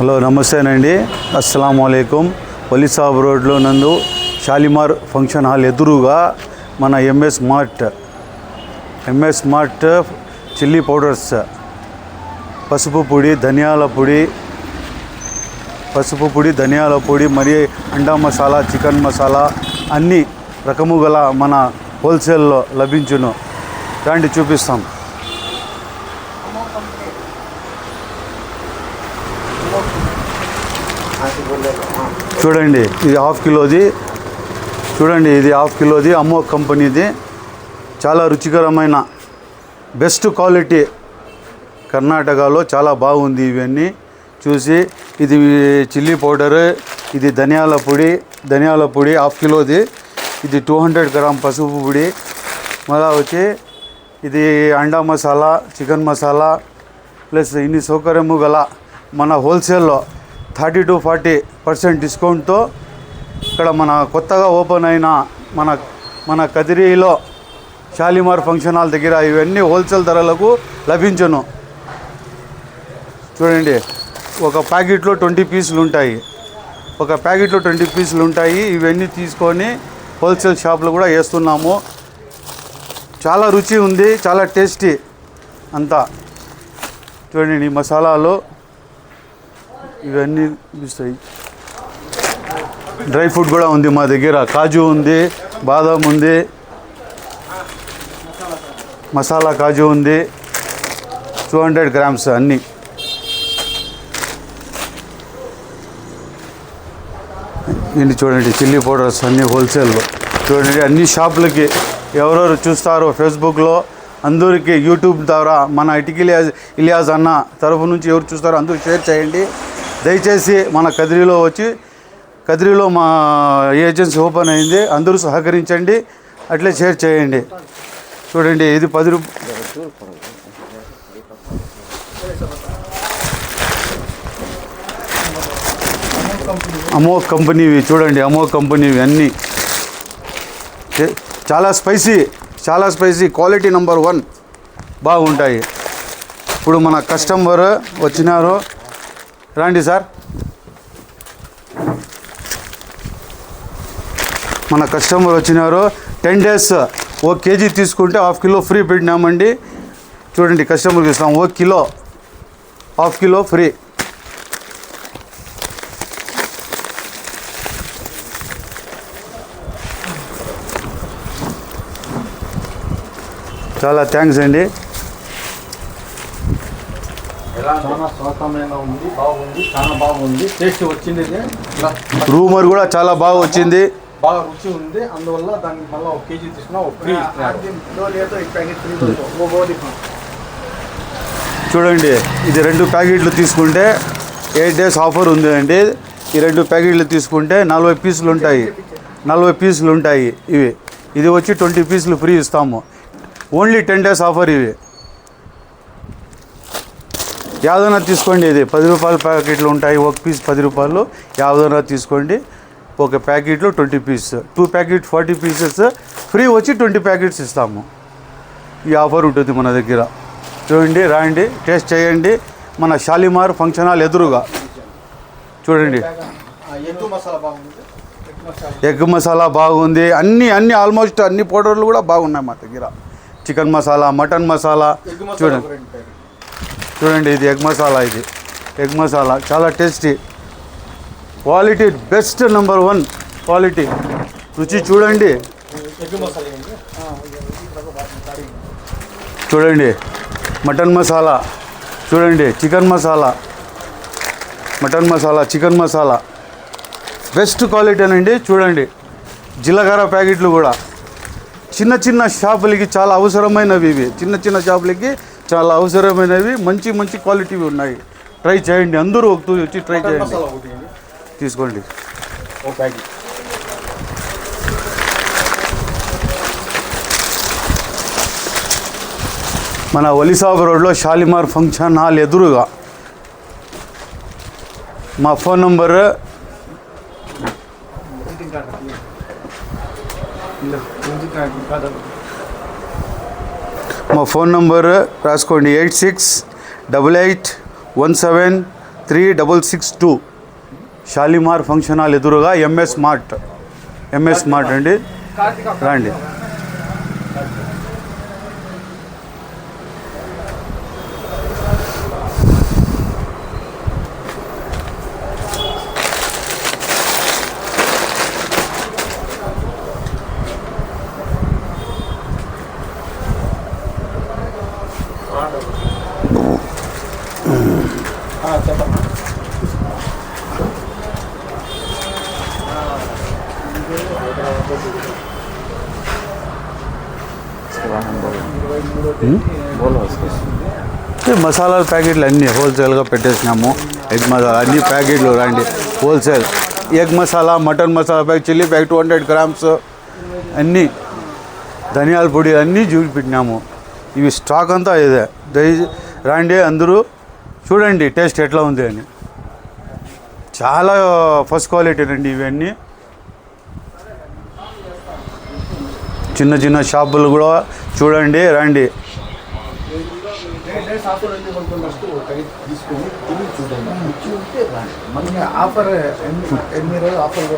Hello నమస్తేనండి. అస్సలం అయికం రోడ్లో నందు షాలిమార్ ఫంక్షన్ హాల్ ఎదురుగా మన MS mart MS mart chilli powders పసుపు పొడి ధనియాల పొడి పసుపు పొడి ధనియాల పొడి మరి అండా మసాలా చికెన్ మసాలా అన్ని రకము గల మన హోల్సేల్లో లభించును. రండి చూపిస్తాం. చూడండి. ఇది హాఫ్ కిలోది. చూడండి ఇది హాఫ్ కిలోది అమ్మో కంపెనీది. చాలా రుచికరమైన బెస్ట్ క్వాలిటీ కర్ణాటకలో చాలా బాగుంది ఇవన్నీ. చూసి ఇది చిల్లీ పౌడర్ ఇది ధనియాల పొడి ధనియాల పొడి హాఫ్ కిలోది. ఇది టూ హండ్రెడ్ గ్రామ్ పసుపు పొడి. మళ్ళా వచ్చి ఇది అండా మసాలా చికెన్ మసాలా ప్లస్ ఇన్ని సౌకర్యము గల మన హోల్సేల్లో థర్టీ టు ఫార్టీ పర్సెంట్ డిస్కౌంట్తో ఇక్కడ మన కొత్తగా ఓపెన్ అయిన మన మన కదిరిలో షాలిమార్ ఫంక్షన్ హాల్ దగ్గర ఇవన్నీ హోల్సేల్ ధరలకు లభించను. చూడండి ఒక ప్యాకెట్లో ట్వంటీ పీసులు ఉంటాయి. ఒక ప్యాకెట్లో ట్వంటీ పీసులు ఉంటాయి. ఇవన్నీ తీసుకొని హోల్సేల్ షాప్లో కూడా వేస్తున్నాము. చాలా రుచి ఉంది చాలా టేస్టీ అంతా. చూడండి మసాలాలు. ఇవన్నీ ఇస్తాయి డ్రై ఫ్రూట్ కూడా ఉంది మా దగ్గర. కాజు ఉంది బాదం ఉంది మసాలా కాజు ఉంది టూ హండ్రెడ్ గ్రామ్స్ అన్నీ. ఇన్ని చూడండి చిల్లీ పౌడర్స్ అన్నీ హోల్సేల్లో చూడండి అన్ని షాపులకి ఎవరెవరు చూస్తారో ఫేస్బుక్లో అందరికీ యూట్యూబ్ ద్వారా మన ఇటికి ఇలియాజ్ ఇలియాజ్ అన్న తరఫు నుంచి ఎవరు చూస్తారో అందరూ షేర్ చేయండి. దయచేసి మన కదిరిలో వచ్చి కదిరిలో మా ఏజెన్సీ ఓపెన్ అయింది. అందరూ సహకరించండి. అట్లే షేర్ చేయండి. చూడండి ఇది పది రూప అమో కంపెనీవి చూడండి అమోక్ కంపెనీవి అన్నీ. చాలా స్పైసీ చాలా స్పైసీ క్వాలిటీ నెంబర్ వన్ బాగుంటాయి. ఇప్పుడు మన కస్టమర్ వచ్చినారు. రండి సార్. మన కస్టమర్ వచ్చినారు. టెన్ డేస్ ఓ కేజీ తీసుకుంటే హాఫ్ కిలో ఫ్రీ పెట్టినామండి చూడండి కస్టమర్కి ఇస్తాం. ఓ కిలో హాఫ్ కిలో ఫ్రీ. చాలా థ్యాంక్స్ అండి. చాలా స్వాతంత్రంగా ఉంది బాగుంది చాలా బాగుంది. టేస్ట్ వచ్చింది ఇది. ఇలా రూమర్ కూడా చాలా బాగా వచ్చింది. బాగా రుచి ఉంది. అందువల్ల దానికి మళ్ళీ ఒక కేజీ తీసుకున్నా ఒక ఫ్రీ చూడండి ఇది రెండు ప్యాకెట్లు తీసుకుంటే ఎయిట్ డేస్ ఆఫర్ ఉంది అండి ఈ రెండు ప్యాకెట్లు తీసుకుంటే నలభై పీసులు ఉంటాయి. నలభై పీసులు ఉంటాయి ఇవి. ఇది వచ్చి ట్వంటీ పీసులు ఫ్రీ ఇస్తాము. ఓన్లీ టెన్ డేస్ ఆఫర్ ఇవి. యాదైనా తీసుకోండి ఇది పది రూపాయల ప్యాకెట్లు ఉంటాయి ఒక పీస్ పది రూపాయలు. యాదైనా తీసుకోండి ఒక ప్యాకెట్లో twenty piece. Two packet forty pieces free వచ్చి ట్వంటీ ప్యాకెట్స్ ఇస్తాము. ఈ ఆఫర్ ఉంటుంది మన దగ్గర. చూడండి రాయండి టేస్ట్ చేయండి. మన షాలిమార్ ఫంక్షన్ హాల్ ఎదురుగా. చూడండి. ఎగ్గు మసాలా బాగుంది ఎగ్ మసాలా బాగుంది. అన్ని అన్ని ఆల్మోస్ట్ అన్ని పౌడర్లు కూడా బాగున్నాయి మా దగ్గర. Chicken masala mutton masala. చూడండి. చూడండి ఇది ఎగ్ మసాలా ఇది. ఎగ్ మసాలా చాలా tasty. Quality best number one quality. రుచి చూడండి. చూడండి. మటన్ మసాలా. చూడండి. Chicken masala. Mutton masala chicken masala. Best క్వాలిటీనండి చూడండి. జీలకర్ర ప్యాకెట్లు కూడా. చిన్న చిన్న షాపులకి చాలా అవసరమైనవి ఇవి. చిన్న చిన్న షాపులకి చాలా అవసరమైనవి మంచి మంచి క్వాలిటీవి ఉన్నాయి. ట్రై చేయండి అందరూ ఒకటి వచ్చి ట్రై చేయండి? తీసుకోండి. ఒక మన ఒలిసాబ్ రోడ్లో షాలిమార్ ఫంక్షన్ హాల్ ఎదురుగా. మా ఫోన్ నంబర్ మా ఫోన్ నంబర్ రాసుకోండి. Eight six double eight one seven three double six two. Shalimar function hall ఎదురుగా ఎంఎస్ మార్ట్. ఎంఎస్ మార్ట్ అండి. రండి. మసాలాల ప్యాకెట్లు అన్నీ హోల్సేల్గా పెట్టేసినాము ఎగ్ మసాలా అన్ని ప్యాకెట్లు రండి wholesale egg masala mutton masala packet chilli packet two hundred grams అన్నీ ధనియాల పొడి అన్నీ చూపెట్టినాము ఇవి స్టాక్ అంతా ఇదే దయ రండి అందరూ చూడండి టేస్ట్ ఎట్లా ఉంది అని. చాలా ఫస్ట్ క్వాలిటీ అండి ఇవన్నీ. చిన్న చిన్న షాపులు కూడా చూడండి రండి. Offer offer